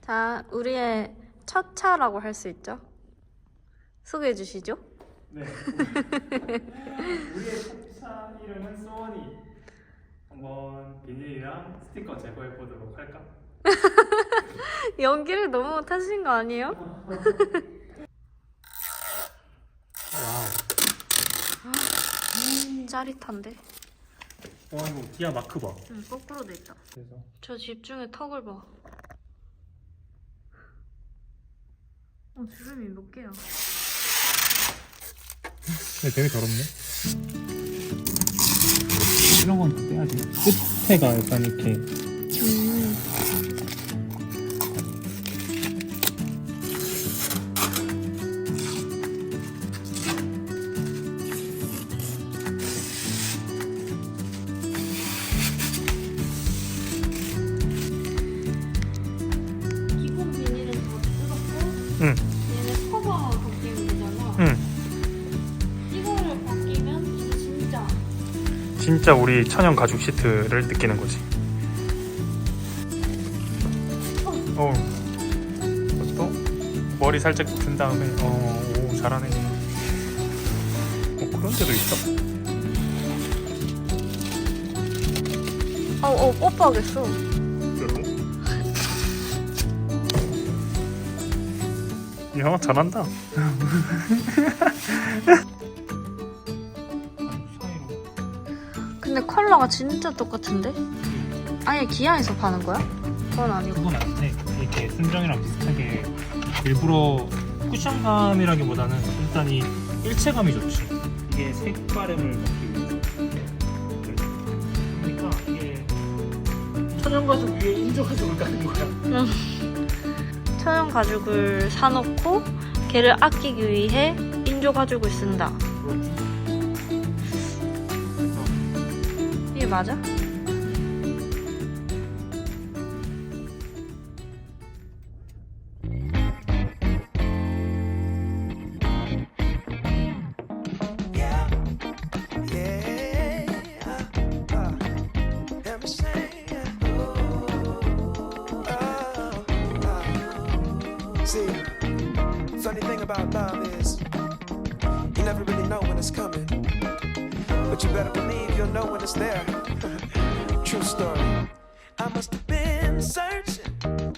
자, 우리의 첫 차라고 할 수 있죠? 소개해 주시죠. 네. 우리의 첫차 이름은 소원이. 한번 비닐이랑 스티커 제거해 보도록 할까? 연기를 너무 못하신 거 아니에요? 와우. 짜릿한데. 와 이거 디아 마크 봐. 응, 거꾸로 돼 있다. 그래서 저 집중의 턱을 봐. 어, 주름이 몇 개야? 근데 되게 더럽네. 이런 건다 떼야지. 끝에가 약간 이렇게 응. 얘는 바뀌면 되잖아. 응. 이거를 바뀌면 진짜 진짜 우리 천연 가죽 시트를 느끼는 거지. 어. 또 머리 살짝 든 다음에 어, 오 잘하네. 어, 그런 데도 있어? 어, 어, 뽀뽀하겠어. 야 잘한다. 근데 컬러가 진짜 똑같은데? 아예 기아에서 파는 거야? 그건 아니고. 그건 아닌데 이렇게 순정이랑 비슷하게 일부러 쿠션감이라기보다는 일단 이 일체감이 좋지. 이게 색바램을 먹기 위해서. 그러니까 이게 천연 가죽 위에 인조 가죽을 까는 거야. 천연 가죽을 사놓고 걔를 아끼기 위해 인조 가죽을 쓴다. 이게 맞아? Funny thing about love is you never really know when it's coming, but you better believe you'll know when it's there. True story. I must have been searching,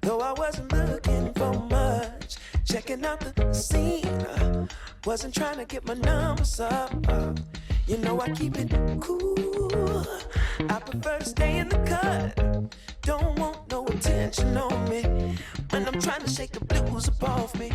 though I wasn't looking for much. Checking out the scene, uh, wasn't trying to get my numbers up. uh, you know I keep it cool. I prefer to stay in the cut. Don't want no attention on me when I'm trying to shake the blues above me.